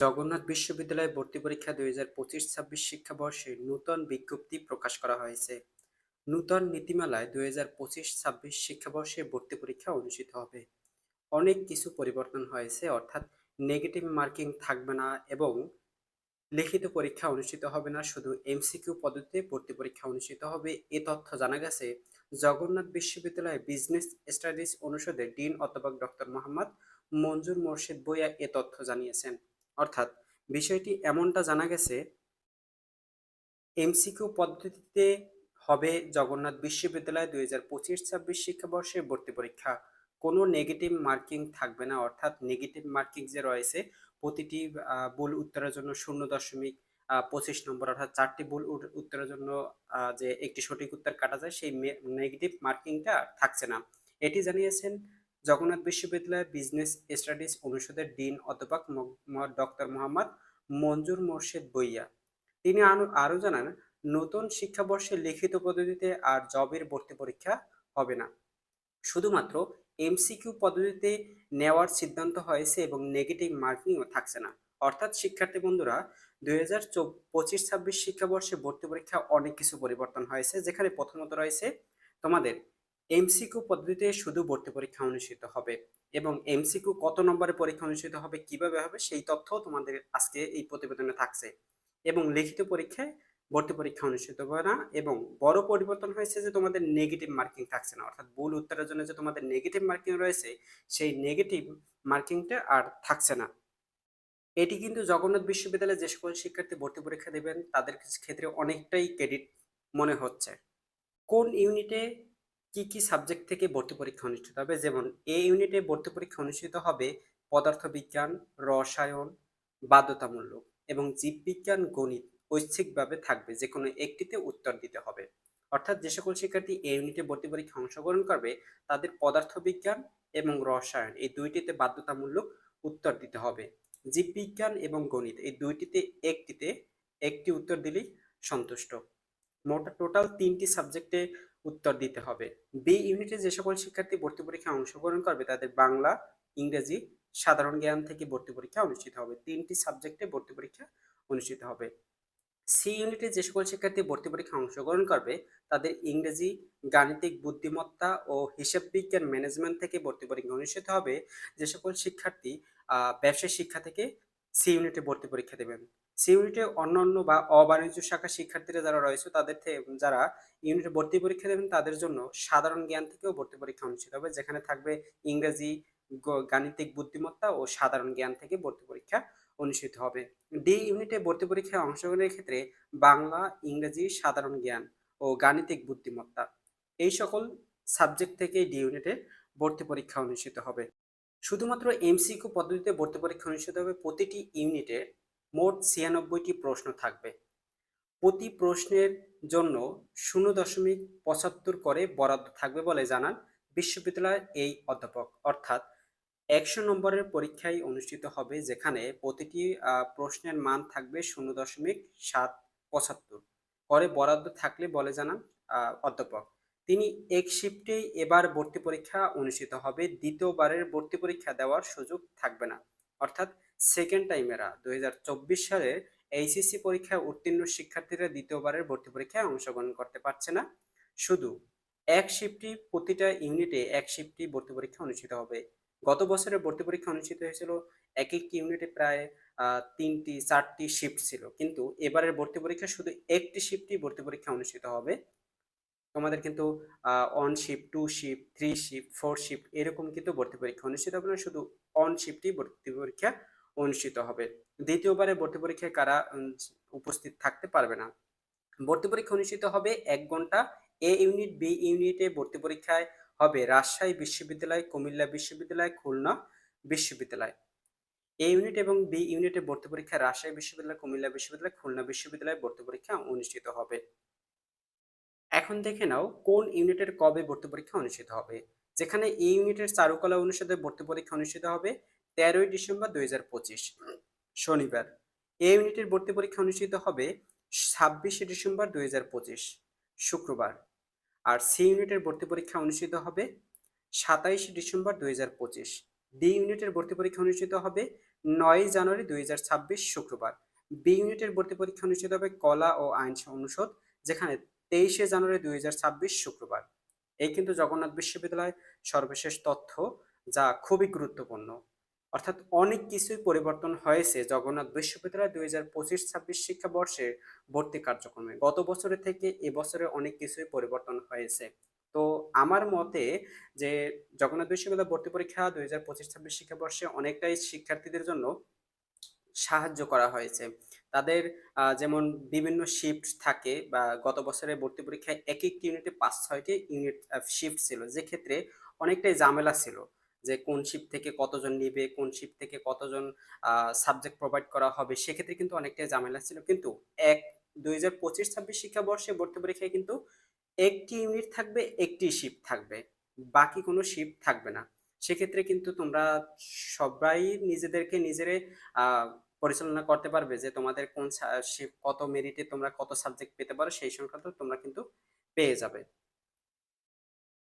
জগন্নাথ বিশ্ববিদ্যালয়ে ভর্তি পরীক্ষা দুই হাজার পঁচিশ ছাব্বিশ শিক্ষাবর্ষে নূতন বিজ্ঞপ্তি প্রকাশ করা হয়েছে। নূতন নীতিমালায় দুই হাজার পঁচিশ ছাব্বিশ শিক্ষাবর্ষে ভর্তি পরীক্ষা অনুষ্ঠিত হবে। অনেক কিছু পরিবর্তন হয়েছে, অর্থাৎ নেগেটিভ মার্কিং থাকবে না এবং লিখিত পরীক্ষা অনুষ্ঠিত হবে না, শুধু এমসিকিউ পদ্ধতিতে ভর্তি পরীক্ষা অনুষ্ঠিত হবে। এ তথ্য জানা গেছে, জগন্নাথ বিশ্ববিদ্যালয়ে বিজনেস স্টাডিজ অনুষদের ডিন অধ্যাপক ডক্টর মোহাম্মদ মঞ্জুর মোর্শেদ বইয়া এ তথ্য জানিয়েছেন। অর্থাৎ বিষয়টি এমনটা জানা গেছে, এমসিকিউ পদ্ধতিতে হবে জগন্নাথ বিশ্ববিদ্যালয় দুই হাজার পঁচিশ ছাব্বিশ শিক্ষাবর্ষে ভর্তি পরীক্ষা। কোনো নেগেটিভ মার্কিং থাকবে না, অর্থাৎ নেগেটিভ মার্কিং যে রয়েছে, প্রতিটি ভুল উত্তরের জন্য শূন্য দশমিক পঁচিশ নম্বর, অর্থাৎ চারটি ভুল উত্তরের জন্য যে একটি সঠিক উত্তর কাটা যায়, সেই নেগেটিভ মার্কিংটা থাকছে না। এটি জানিয়েছেন জগন্নাথ বিশ্ববিদ্যালয়ের বিজনেস স্টাডিজ অনুষদের ডিন অধ্যাপক ডক্টর মোহাম্মদ মঞ্জুর মোর্শেদ বইয়া। তিনি আরো- আরও জানান, নতুন শিক্ষাবর্ষে লিখিত পদ্ধতিতে আর জবের ভর্তি পরীক্ষা হবে না। শুধুমাত্র এমসিকিউ পদ্ধতিতে নেওয়ার সিদ্ধান্ত হয়েছে এবং নেগেটিভ মার্কিংও থাকছে না। অর্থাৎ শিক্ষার্থী বন্ধুরা, দুই হাজার পঁচিশ ছাব্বিশ শিক্ষাবর্ষে ভর্তি পরীক্ষা অনেক কিছু পরিবর্তন হয়েছে, যেখানে প্রথমত রয়েছে তোমাদের এমসিকিউ পদ্ধতিতে শুধু ভর্তি পরীক্ষা অনুষ্ঠিত হবে এবং এমসিকিউ কত নম্বরের পরীক্ষা অনুষ্ঠিত হবে, কীভাবে হবে, সেই তথ্য তোমাদের আজকে এই প্রতিবেদনে থাকছে। এবং লিখিত পরীক্ষায় ভর্তি পরীক্ষা অনুষ্ঠিত হবে না এবং বড় পরিবর্তন হয়েছে যে তোমাদের নেগেটিভ মার্কিং থাকছে না। অর্থাৎ ভুল উত্তরের জন্য যে তোমাদের নেগেটিভ মার্কিং রয়েছে, সেই নেগেটিভ মার্কিংটা আর থাকছে না। এটি কিন্তু জগন্নাথ বিশ্ববিদ্যালয়ে যে সকল শিক্ষার্থী ভর্তি পরীক্ষা দেবেন, তাদের ক্ষেত্রে অনেকটাই ক্রেডিট মনে হচ্ছে। কোন ইউনিটে কি কি সাবজেক্ট থেকে ভর্তি পরীক্ষা অনুষ্ঠিত হবে? যেমন এ ইউনিটে ভর্তি পরীক্ষা অনুষ্ঠিত হবে পদার্থবিজ্ঞান, রসায়ন, বাধ্যতামূলক এবং জীববিজ্ঞান, গণিত ঐচ্ছিকভাবে থাকবে যে কোনো একটিতে উত্তর দিতে হবে। অর্থাৎ যে সকল শিক্ষার্থী এ ইউনিটে ভর্তি পরীক্ষা অংশগ্রহণ করবে, তাদের পদার্থবিজ্ঞান এবং রসায়ন এই দুইটিতে বাধ্যতামূলক উত্তর দিতে হবে। জীববিজ্ঞান এবং গণিত এই দুইটিতে একটিতে একটি উত্তর দিলেই সন্তুষ্ট। মোট টোটাল তিনটি সাবজেক্টে উত্তর দিতে হবে। বি ইউনিটে যে সকল শিক্ষার্থী ভর্তি পরীক্ষায় অংশগ্রহণ করবে তাদের বাংলা ইংরেজি সাধারণ জ্ঞান থেকে ভর্তি পরীক্ষা অনুষ্ঠিত হবে। তিনটি সাবজেক্টে ভর্তি পরীক্ষা অনুষ্ঠিত হবে। সি ইউনিটে যে সকল শিক্ষার্থী ভর্তি পরীক্ষায় অংশগ্রহণ করবে তাদের ইংরেজি গাণিতিক বুদ্ধিমত্তা ও হিসাব বিজ্ঞান ম্যানেজমেন্ট থেকে ভর্তি পরীক্ষা অনুষ্ঠিত হবে। যে সকল শিক্ষার্থী আহ, ব্যবসায় শিক্ষা থেকে সি ইউনিটে ভর্তি পরীক্ষা দেবেন। সি ইউনিটে অন্যান্য বা অবাণিজ্য শাখা শিক্ষার্থীরা যারা রয়েছে, তাদের থেকে যারা ইউনিটে ভর্তি পরীক্ষা দেবেন, তাদের জন্য সাধারণ জ্ঞান থেকেও ভর্তি পরীক্ষা অনুষ্ঠিত হবে, যেখানে থাকবে ইংরেজি গাণিতিক বুদ্ধিমত্তা ও সাধারণ জ্ঞান থেকে ভর্তি পরীক্ষা অনুষ্ঠিত হবে। ডি ইউনিটে ভর্তি পরীক্ষায় অংশগ্রহণের ক্ষেত্রে বাংলা, ইংরেজি, সাধারণ জ্ঞান ও গাণিতিক বুদ্ধিমত্তা এই সকল সাবজেক্ট থেকে ডি ইউনিটে ভর্তি পরীক্ষা অনুষ্ঠিত হবে। শুধুমাত্র এমসিকিউ পদ্ধতিতে ভর্তি পরীক্ষা অনুষ্ঠিত হবে, প্রতিটি ইউনিটে মোট ছিয়ানব্বইটি প্রশ্ন থাকবে। প্রতি প্রশ্নের জন্য শূন্য দশমিক পঁচাত্তর করে বরাদ্দ থাকবে বলে জানান বিশ্ববিদ্যালয়ের এই অধ্যাপক। অর্থাৎ একশো নম্বরের পরীক্ষায় অনুষ্ঠিত হবে যেখানে প্রতিটি প্রশ্নের মান থাকবে শূন্য দশমিক সাত পঁচাত্তর করে বরাদ্দ থাকলে বলে জানান অধ্যাপক। তিনি এক শিফটেই এবার ভর্তি পরীক্ষা অনুষ্ঠিত হবে। দ্বিতীয়বারের ভর্তি পরীক্ষা দেওয়ার সুযোগ থাকবে না। অর্থাৎ সেকেন্ড টাইমেরা চব্বিশ সালের এইচএসসি পরীক্ষায় উত্তীর্ণ শিক্ষার্থীরা দ্বিতীয়বারের ভর্তি পরীক্ষায় অংশগ্রহণ করতে পারছে না। শুধু এক শিফটই প্রতিটা ইউনিটে এক শিফটই ভর্তি পরীক্ষা অনুষ্ঠিত হবে। গত বছরের ভর্তি পরীক্ষা অনুষ্ঠিত হয়েছিল এক একটি ইউনিটে প্রায় তিনটি, চারটি শিফট ছিল। কিন্তু এবারের ভর্তি পরীক্ষা শুধু একটি শিফটই ভর্তি পরীক্ষা অনুষ্ঠিত হবে। তোমাদের কিন্তু one shift two shift three shift four shift এরকম কিন্তু ভর্তি পরীক্ষা অনুষ্ঠিত হবে না। শুধু অন ভর্তি পরীক্ষা অনুষ্ঠিত হবে। দ্বিতীয়বারে ভর্তি পরীক্ষায় কারা উপস্থিত থাকতে পারবে না? ভর্তি পরীক্ষা অনুষ্ঠিত হবে এক ঘণ্টা। এ ইউনিট, বি ইউনিটে ভর্তি পরীক্ষায় হবে রাজশাহী বিশ্ববিদ্যালয়, কুমিল্লা বিশ্ববিদ্যালয়, খুলনা বিশ্ববিদ্যালয়। এ ইউনিট এবং বি ইউনিটে ভর্তি পরীক্ষা রাজশাহী বিশ্ববিদ্যালয়, কুমিল্লা বিশ্ববিদ্যালয়, খুলনা বিশ্ববিদ্যালয়ে ভর্তি পরীক্ষা অনুষ্ঠিত হবে। এখন দেখে নাও কোন ইউনিটের কবে ভর্তি পরীক্ষা অনুষ্ঠিত হবে? যেখানে এই ইউনিটের চারুকলা অনুষদে ভর্তি পরীক্ষা অনুষ্ঠিত হবে তেরোই ডিসেম্বর দুই শনিবার। এ ইউনিটের ভর্তি পরীক্ষা অনুষ্ঠিত হবে ছাব্বিশে ডিসেম্বর দুই শুক্রবার। আর সি ইউনিটের ভর্তি পরীক্ষা অনুষ্ঠিত হবে সাতাইশে ডিসেম্বর দুই হাজার পঁচিশ, ডি ইউনিটের ভর্তি পরীক্ষা অনুষ্ঠিত হবে নয় জানুয়ারি দুই হাজার ছাব্বিশ, শুক্রবার। বি ইউনিটের ভর্তি পরীক্ষা অনুষ্ঠিত হবে কলা ও আইন অনুষদ, যেখানে তেইশে জানুয়ারি দুই হাজার ছাব্বিশ, শুক্রবার। এই কিন্তু জগন্নাথ বিশ্ববিদ্যালয় সর্বশেষ তথ্য যা খুবই গুরুত্বপূর্ণ। অর্থাৎ অনেক কিছুই পরিবর্তন হয়েছে জগন্নাথ বিশ্ববিদ্যালয় দুই হাজার পঁচিশ ছাব্বিশ শিক্ষাবর্ষের ভর্তি কার্যক্রমে। গত বছরের থেকে এবছরে অনেক কিছুই পরিবর্তন হয়েছে। তো আমার মতে যে জগন্নাথ বিশ্ববিদ্যালয় ভর্তি পরীক্ষা দুই হাজার পঁচিশ ছাব্বিশ শিক্ষাবর্ষে অনেকটাই শিক্ষার্থীদের জন্য সাহায্য করা হয়েছে। তাদের যেমন বিভিন্ন শিফট থাকে বা গত বছরের ভর্তি পরীক্ষায় এক একটি ইউনিটে পাঁচ, ছয়টি ইউনিট শিফট ছিল। যে ক্ষেত্রে অনেকটাই ঝামেলা ছিল যে কোন শিফট থেকে কতজন নিবে, কোন শিফট থেকে কতজন সাবজেক্ট প্রোভাইড করা হবে, সেক্ষেত্রে কিন্তু অনেকটাই ঝামেলা ছিল। কিন্তু এক, দুই হাজার পঁচিশ, ছাব্বিশ শিক্ষাবর্ষে ভর্তি পরীক্ষায় কিন্তু একটি ইউনিট থাকবে, একটি শিফট থাকবে, বাকি কোনো শিফট থাকবে না। সেক্ষেত্রে কিন্তু তোমরা সবাই নিজেদেরকে নিজেরে পরিচালনা করতে পারবে যে তোমাদের কোন কত মেরিটে তোমরা কত সাবজেক্ট পেতে পারো, সেই সংক্রান্ত তোমরা কিন্তু পেয়ে যাবে।